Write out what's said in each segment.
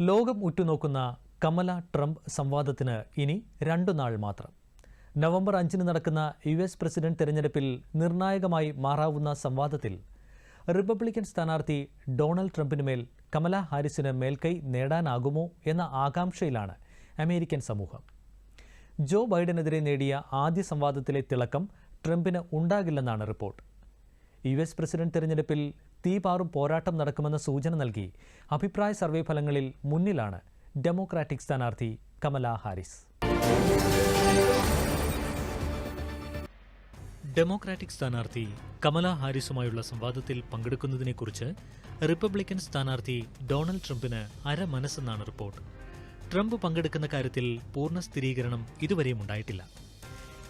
ലോകം ഉറ്റുനോക്കുന്ന കമല ട്രംപ് സംവാദത്തിന് ഇനി രണ്ടു നാൾ മാത്രം. നവംബർ അഞ്ചിന് നടക്കുന്ന യു എസ് പ്രസിഡന്റ് തെരഞ്ഞെടുപ്പിൽ നിർണായകമായി മാറാവുന്ന സംവാദത്തിൽ റിപ്പബ്ലിക്കൻ സ്ഥാനാർത്ഥി ഡൊണാൾഡ് ട്രംപിനുമേൽ കമല ഹാരിസിന് മേൽക്കൈ നേടാനാകുമോ എന്ന ആകാംക്ഷയിലാണ് അമേരിക്കൻ സമൂഹം. ജോ ബൈഡനെതിരെ നേടിയ ആദ്യ സംവാദത്തിലെ തിളക്കം ട്രംപിന് ഉണ്ടാകില്ലെന്നാണ് റിപ്പോർട്ട്. യു എസ് പ്രസിഡന്റ് തെരഞ്ഞെടുപ്പിൽ തീപാറും പോരാട്ടം നടക്കുമെന്ന സൂചന നൽകി. അഭിപ്രായ സർവേ ഫലങ്ങളിൽ മുന്നിലാണ് ഡെമോക്രാറ്റിക് സ്ഥാനാർത്ഥി കമല ഹാരിസ്. ഡെമോക്രാറ്റിക് സ്ഥാനാർത്ഥി കമല ഹാരിസുമായുള്ള സംവാദത്തിൽ പങ്കെടുക്കുന്നതിനെക്കുറിച്ച് റിപ്പബ്ലിക്കൻ സ്ഥാനാർത്ഥി ഡൊണാൾഡ് ട്രംപിന് അരമനസ്സെന്നാണ് റിപ്പോർട്ട്. ട്രംപ് പങ്കെടുക്കുന്ന കാര്യത്തിൽ പൂർണ സ്ഥിരീകരണം ഇതുവരെയും ഉണ്ടായിട്ടില്ല.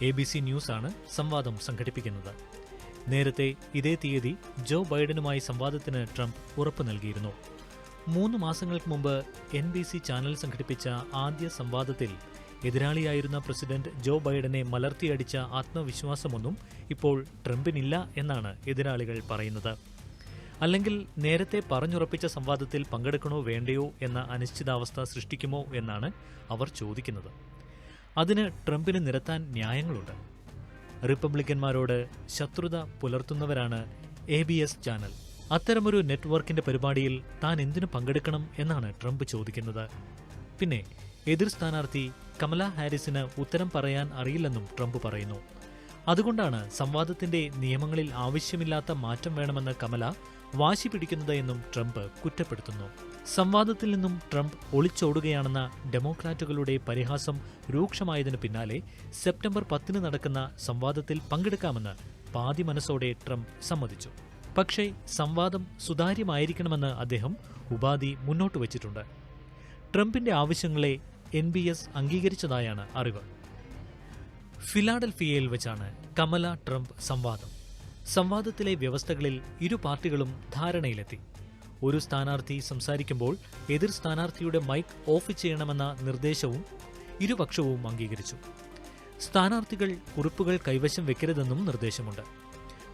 എ ബി സി ന്യൂസാണ് സംവാദം സംഘടിപ്പിക്കുന്നത്. നേരത്തെ ഇതേ തീയതി ജോ ബൈഡനുമായി സംവാദത്തിന് ട്രംപ് ഉറപ്പ് നൽകിയിരുന്നു. മൂന്ന് മാസങ്ങൾക്ക് മുമ്പ് എൻ ബി സി ചാനൽ സംഘടിപ്പിച്ച ആദ്യ സംവാദത്തിൽ എതിരാളിയായിരുന്ന പ്രസിഡന്റ് ജോ ബൈഡനെ മലർത്തിയടിച്ച ആത്മവിശ്വാസമൊന്നും ഇപ്പോൾ ട്രംപിനില്ല എന്നാണ് എതിരാളികൾ പറയുന്നത്. അല്ലെങ്കിൽ നേരത്തെ പറഞ്ഞുറപ്പിച്ച സംവാദത്തിൽ പങ്കെടുക്കണോ വേണ്ടയോ എന്ന അനിശ്ചിതാവസ്ഥ സൃഷ്ടിക്കുമോ എന്നാണ് അവർ ചോദിക്കുന്നത്. അതിന് ട്രംപിന് നിരത്താൻ ന്യായങ്ങളുണ്ട്. റിപ്പബ്ലിക്കന്മാരോട് ശത്രുത പുലർത്തുന്നവരാണ് എ ബി എസ് ചാനൽ. അത്തരമൊരു നെറ്റ്വർക്കിന്റെ പരിപാടിയിൽ താൻ എന്തിനു പങ്കെടുക്കണം എന്നാണ് ട്രംപ് ചോദിക്കുന്നത്. പിന്നെ എതിർ സ്ഥാനാർത്ഥി കമല ഹാരിസിന് ഉത്തരം പറയാൻ അറിയില്ലെന്നും ട്രംപ് പറയുന്നു. അതുകൊണ്ടാണ് സംവാദത്തിന്റെ നിയമങ്ങളിൽ ആവശ്യമില്ലാത്ത മാറ്റം വേണമെന്ന് കമല വാശി പിടിക്കുന്നത് എന്നും ട്രംപ് കുറ്റപ്പെടുത്തുന്നു. സംവാദത്തിൽ നിന്നും ട്രംപ് ഒളിച്ചോടുകയാണെന്ന ഡെമോക്രാറ്റുകളുടെ പരിഹാസം രൂക്ഷമായതിനു പിന്നാലെ സെപ്റ്റംബർ പത്തിന് നടക്കുന്ന സംവാദത്തിൽ പങ്കെടുക്കാമെന്ന് പാതി മനസ്സോടെ ട്രംപ് സമ്മതിച്ചു. പക്ഷേ സംവാദം സുതാര്യമായിരിക്കണമെന്ന് അദ്ദേഹം ഉപാധി മുന്നോട്ട് വച്ചിട്ടുണ്ട്. ട്രംപിന്റെ ആവശ്യങ്ങളെ എൻ ബി എസ് അംഗീകരിച്ചതായാണ് അറിവ്. ഫിലാഡൽഫിയയിൽ വെച്ചാണ് കമല ട്രംപ് സംവാദം. സംവാദത്തിലെ വ്യവസ്ഥകളിൽ ഇരു പാർട്ടികളും ധാരണയിലെത്തി. ഒരു സ്ഥാനാർത്ഥി സംസാരിക്കുമ്പോൾ എതിർ സ്ഥാനാർത്ഥിയുടെ മൈക്ക് ഓഫ് ചെയ്യണമെന്ന നിർദ്ദേശവും ഇരുപക്ഷവും അംഗീകരിച്ചു. സ്ഥാനാർത്ഥികൾ കുറിപ്പുകൾ കൈവശം വെക്കരുതെന്നും നിർദ്ദേശമുണ്ട്.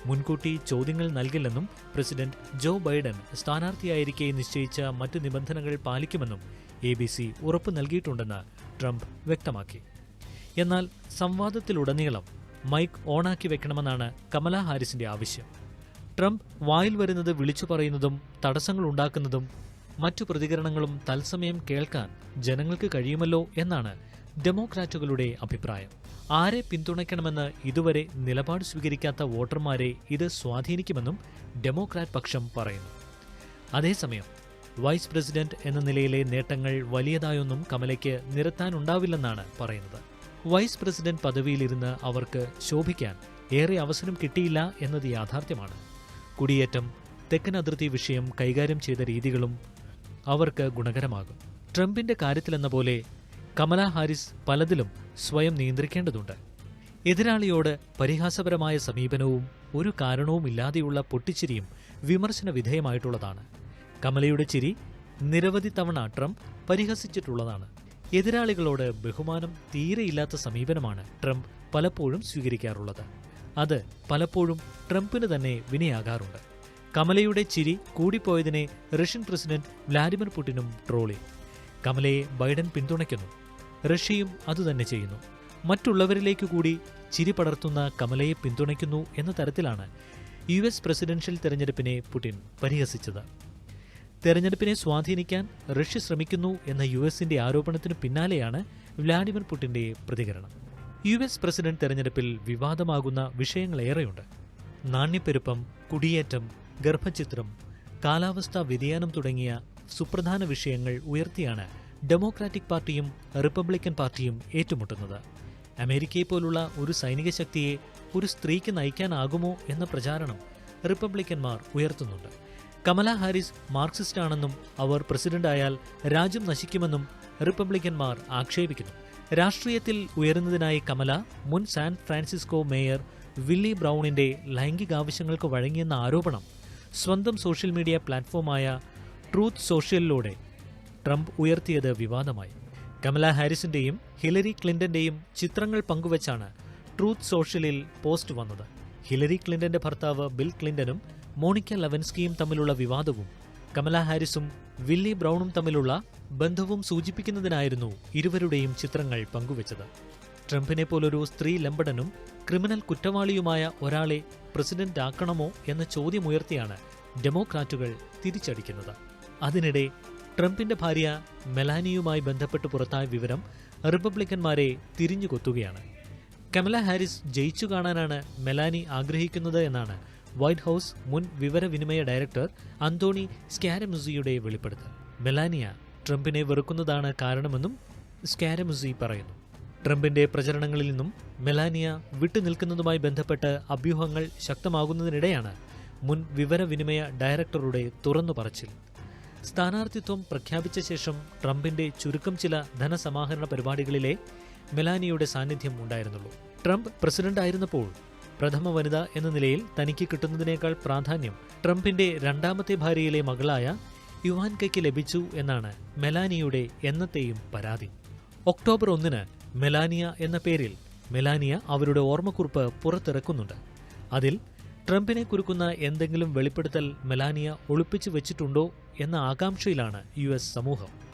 മുൻകൂട്ടി ചോദ്യങ്ങൾ നൽകില്ലെന്നും പ്രസിഡന്റ് ജോ ബൈഡൻ സ്ഥാനാർത്ഥിയായിരിക്കെ നിശ്ചയിച്ച മറ്റു നിബന്ധനകൾ പാലിക്കുമെന്നും എ ബി സി ഉറപ്പു നൽകിയിട്ടുണ്ടെന്ന് ട്രംപ് വ്യക്തമാക്കി. എന്നാൽ സംവാദത്തിലുടനീളം മൈക്ക് ഓണാക്കി വെക്കണമെന്നാണ് കമല ഹാരിസിന്റെ ആവശ്യം. ട്രംപ് വായിൽ വരുന്നത് വിളിച്ചു പറയുന്നതും തടസ്സങ്ങൾ ഉണ്ടാക്കുന്നതും മറ്റു പ്രതികരണങ്ങളും തത്സമയം കേൾക്കാൻ ജനങ്ങൾക്ക് കഴിയുമല്ലോ എന്നാണ് ഡെമോക്രാറ്റുകളുടെ അഭിപ്രായം. ആരെ പിന്തുണയ്ക്കണമെന്ന് ഇതുവരെ നിലപാട് സ്വീകരിക്കാത്ത വോട്ടർമാരെ ഇത് സ്വാധീനിക്കുമെന്നും ഡെമോക്രാറ്റ് പക്ഷം പറയുന്നു. അതേസമയം വൈസ് പ്രസിഡന്റ് എന്ന നിലയിലെ നേട്ടങ്ങൾ വലിയതായൊന്നും കമലയ്ക്ക് നിരത്താനുണ്ടാവില്ലെന്നാണ് പറയുന്നത്. വൈസ് പ്രസിഡന്റ് പദവിയിലിരുന്ന് അവർക്ക് ശോഭിക്കാൻ ഏറെ അവസരം കിട്ടിയില്ല എന്നത് യാഥാർത്ഥ്യമാണ്. കുടിയേറ്റം തെക്കൻ അതിർത്തി വിഷയം കൈകാര്യം ചെയ്ത രീതികളും അവർക്ക് ഗുണകരമാകും. ട്രംപിന്റെ കാര്യത്തിലെന്ന പോലെ കമല ഹാരിസ് പലതിലും സ്വയം നിയന്ത്രിക്കേണ്ടതുണ്ട്. എതിരാളിയോട് പരിഹാസപരമായ സമീപനവും ഒരു കാരണവുമില്ലാതെയുള്ള പൊട്ടിച്ചിരിയും വിമർശന വിധേയമായിട്ടുള്ളതാണ്. കമലയുടെ ചിരി നിരവധി തവണ ട്രംപ് പരിഹസിച്ചിട്ടുള്ളതാണ്. എതിരാളികളോട് ബഹുമാനം തീരെയില്ലാത്ത സമീപനമാണ് ട്രംപ് പലപ്പോഴും സ്വീകരിക്കാറുള്ളത്. അത് പലപ്പോഴും ട്രംപിന് തന്നെ വിനയാകാറുണ്ട്. കമലയുടെ ചിരി കൂടിപ്പോയതിനെ റഷ്യൻ പ്രസിഡന്റ് വ്ലാഡിമിർ പുടിനും ട്രോളി. കമലയെ ബൈഡൻ പിന്തുണയ്ക്കുന്നു. റഷ്യയും അതുതന്നെ ചെയ്യുന്നു. മറ്റുള്ളവരിലേക്ക് കൂടി ചിരി പടർത്തുന്ന കമലയെ പിന്തുണയ്ക്കുന്നു എന്ന തരത്തിലാണ് യു എസ് പ്രസിഡൻഷ്യൽ തെരഞ്ഞെടുപ്പിനെ പുടിൻ പരിഹസിച്ചത്. തെരഞ്ഞെടുപ്പിനെ സ്വാധീനിക്കാൻ റഷ്യ ശ്രമിക്കുന്നു എന്ന യു എസിന്റെ ആരോപണത്തിനു പിന്നാലെയാണ് വ്ലാഡിമിർ പുടിന്റെ പ്രതികരണം. യു എസ് പ്രസിഡന്റ് തെരഞ്ഞെടുപ്പിൽ വിവാദമാകുന്ന വിഷയങ്ങളേറെയുണ്ട്. നാണ്യപ്പെരുപ്പം കുടിയേറ്റം ഗർഭചിത്രം കാലാവസ്ഥാ വ്യതിയാനം തുടങ്ങിയ സുപ്രധാന വിഷയങ്ങൾ ഉയർത്തിയാണ് ഡെമോക്രാറ്റിക് പാർട്ടിയും റിപ്പബ്ലിക്കൻ പാർട്ടിയും ഏറ്റുമുട്ടുന്നത്. അമേരിക്കയെ പോലുള്ള ഒരു സൈനിക ശക്തിയെ ഒരു സ്ത്രീക്ക് നയിക്കാനാകുമോ എന്ന പ്രചാരണം റിപ്പബ്ലിക്കന്മാർ ഉയർത്തുന്നുണ്ട്. കമല ഹാരിസ് മാർക്സിസ്റ്റ് ആണെന്നും അവർ പ്രസിഡന്റായാൽ രാജ്യം നശിക്കുമെന്നും റിപ്പബ്ലിക്കന്മാർ ആക്ഷേപിക്കുന്നു. രാഷ്ട്രീയത്തിൽ ഉയരുന്നതിനായി കമല മുൻ സാൻ ഫ്രാൻസിസ്കോ മേയർ വില്ലി ബ്രൗണിന്റെ ലൈംഗികാവശ്യങ്ങൾക്ക് വഴങ്ങിയെന്ന ആരോപണം സ്വന്തം സോഷ്യൽ മീഡിയ പ്ലാറ്റ്ഫോമായ ട്രൂത്ത് സോഷ്യലിലൂടെ ട്രംപ് ഉയർത്തിയത് വിവാദമായി. കമല ഹാരിസിന്റെയും ഹിലരി ക്ലിന്റന്റെയും ചിത്രങ്ങൾ പങ്കുവച്ചാണ് ട്രൂത്ത് സോഷ്യലിൽ പോസ്റ്റ് വന്നത്. ഹിലരി ക്ലിന്റന്റെ ഭർത്താവ് ബിൽ ക്ലിന്റനും മോണിക്ക ലവൻസ്കിയും തമ്മിലുള്ള വിവാദവും കമല ഹാരിസും വില്ലി ബ്രൗണും തമ്മിലുള്ള ബന്ധവും സൂചിപ്പിക്കുന്നതിനായിരുന്നു ഇരുവരുടെയും ചിത്രങ്ങൾ പങ്കുവച്ചത്. ട്രംപിനെ പോലൊരു സ്ത്രീ ലംബടനും ക്രിമിനൽ കുറ്റവാളിയുമായ ഒരാളെ പ്രസിഡന്റ് ആക്കണമോ എന്ന ചോദ്യമുയർത്തിയാണ് ഡെമോക്രാറ്റുകൾ തിരിച്ചടിക്കുന്നത്. അതിനിടെ ട്രംപിന്റെ ഭാര്യ മെലാനിയുമായി ബന്ധപ്പെട്ട് പുറത്തായ വിവരം റിപ്പബ്ലിക്കന്മാരെ തിരിഞ്ഞുകൊത്തുകയാണ്. കമല ഹാരിസ് ജയിച്ചു കാണാനാണ് മെലാനി ആഗ്രഹിക്കുന്നത് എന്നാണ് വൈറ്റ് ഹൌസ് മുൻ വിവരവിനിമയ ഡയറക്ടർ അന്തോണി സ്കാരമുസിയുടെ വെളിപ്പെടുത്തൽ. മെലാനിയ ട്രംപിനെ വെറുക്കുന്നതാണ് കാരണമെന്നും സ്കാരമുസി പറയുന്നു. ട്രംപിന്റെ പ്രചരണങ്ങളിൽ നിന്നും മെലാനിയ വിട്ടുനിൽക്കുന്നതുമായി ബന്ധപ്പെട്ട് അഭ്യൂഹങ്ങൾ ശക്തമാകുന്നതിനിടെയാണ് മുൻ വിവരവിനിമയ ഡയറക്ടറുടെ തുറന്നു പറച്ചിൽ. സ്ഥാനാർത്ഥിത്വം പ്രഖ്യാപിച്ച ശേഷം ട്രംപിന്റെ ചുരുക്കം ചില ധനസമാഹരണ പരിപാടികളിലെ മെലാനിയുടെ സാന്നിധ്യം ഉണ്ടായിരുന്നുള്ളൂ. ട്രംപ് പ്രസിഡന്റ് ആയിരുന്നപ്പോൾ പ്രഥമ വനിത എന്ന നിലയിൽ തനിക്ക് കിട്ടുന്നതിനേക്കാൾ പ്രാധാന്യം ട്രംപിന്റെ രണ്ടാമത്തെ ഭാര്യയിലെ മകളായ യുവാൻകയ്ക്ക് ലഭിച്ചു എന്നാണ് മെലാനിയുടെ എന്നത്തെയും പരാതി. ഒക്ടോബർ ഒന്നിന് മെലാനിയ എന്ന പേരിൽ മെലാനിയ അവരുടെ ഓർമ്മക്കുറിപ്പ് പുറത്തിറക്കുന്നുണ്ട്. അതിൽ ട്രംപിനെ കുറിക്കുന്ന എന്തെങ്കിലും വെളിപ്പെടുത്തൽ മെലാനിയ ഒളിപ്പിച്ചു വെച്ചിട്ടുണ്ടോ എന്ന ആകാംക്ഷയിലാണ് യു സമൂഹം.